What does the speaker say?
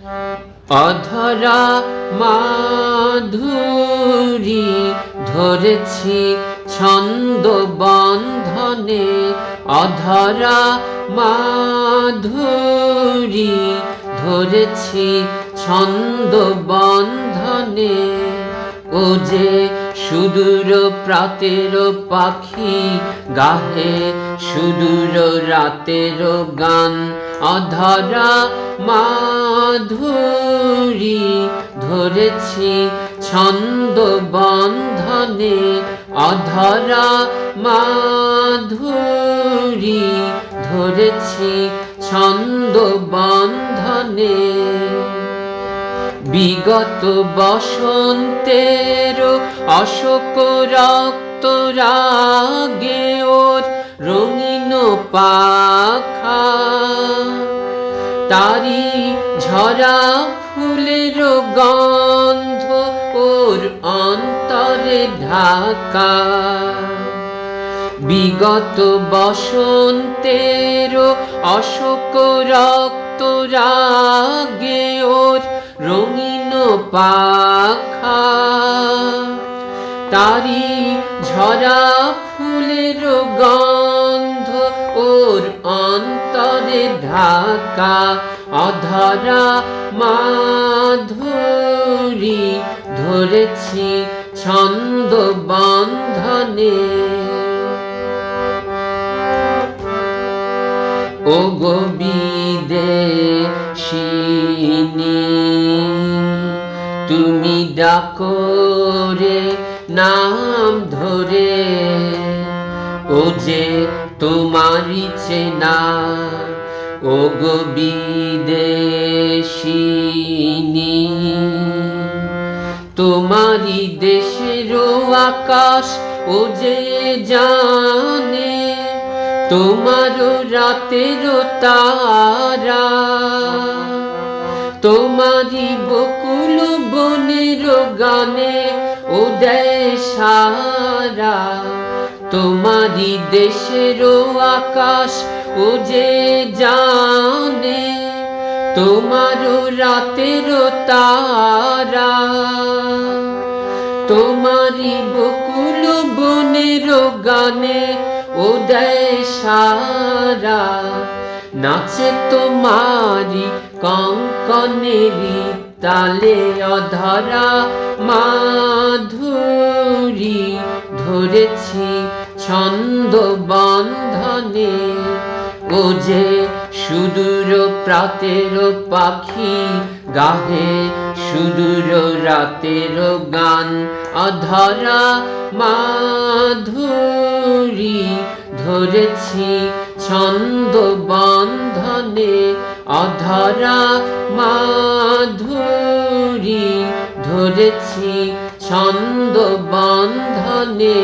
অধরা মাধুরী ধরেছি ছন্দ বন্ধনে। অধরা মাধুরী ধরেছি ছন্দ বন্ধনে। ও যে সুদূর প্রাতের পাখি, গাহে সুদূর রাতের গান। অধরা মাধুরী ধরেছি ছন্দ বন্ধনে। অধরা মাধুরী ধরেছি ছন্দ বন্ধনে। বিগত বসন্তের অশোক রক্ত রাগে ওর রঙিন পাখা। তারি ঝরা ফুলের গন্ধ ওর অন্তরে ঢাকা। বিগত বসন্তের অশোক রক্ত রাগে ওর রঙিন পাখা। তারি ঝরা ফুলের গন্ধ ওর অন্তরে ঢাকা, অধরা মাধুরী ধরেছি ছন্দ বন্ধনে ও গোবিদেশিনী তুমি ডাকো রে নাম ধরে ও যে তোমারই চেনা ও গোবিদেশিনী তোমারই দেশের আকাশ, ও যে জানে তোমার রাতের তারা, তোমারই বকুল বনের গানে ও দেয় সারা তোমারই দেশের আকাশ ও যে জানে তোমার রাতের তারা। তোমারই বকুল বনের গানে ও সারা। নাচে তোমারি কঙ্কনেরি তালে অধরা মাধুরী। ধরেছি ছন্দ বন্ধনে। ও যে সুদূর প্রাতের পাখি, গাহে সুদূর রাতের গান। অধরা মাধুরী, ধরেছি ছন্দ বন্ধনে। অধরা মাধুরী, ধরেছি ছন্দ বন্ধনে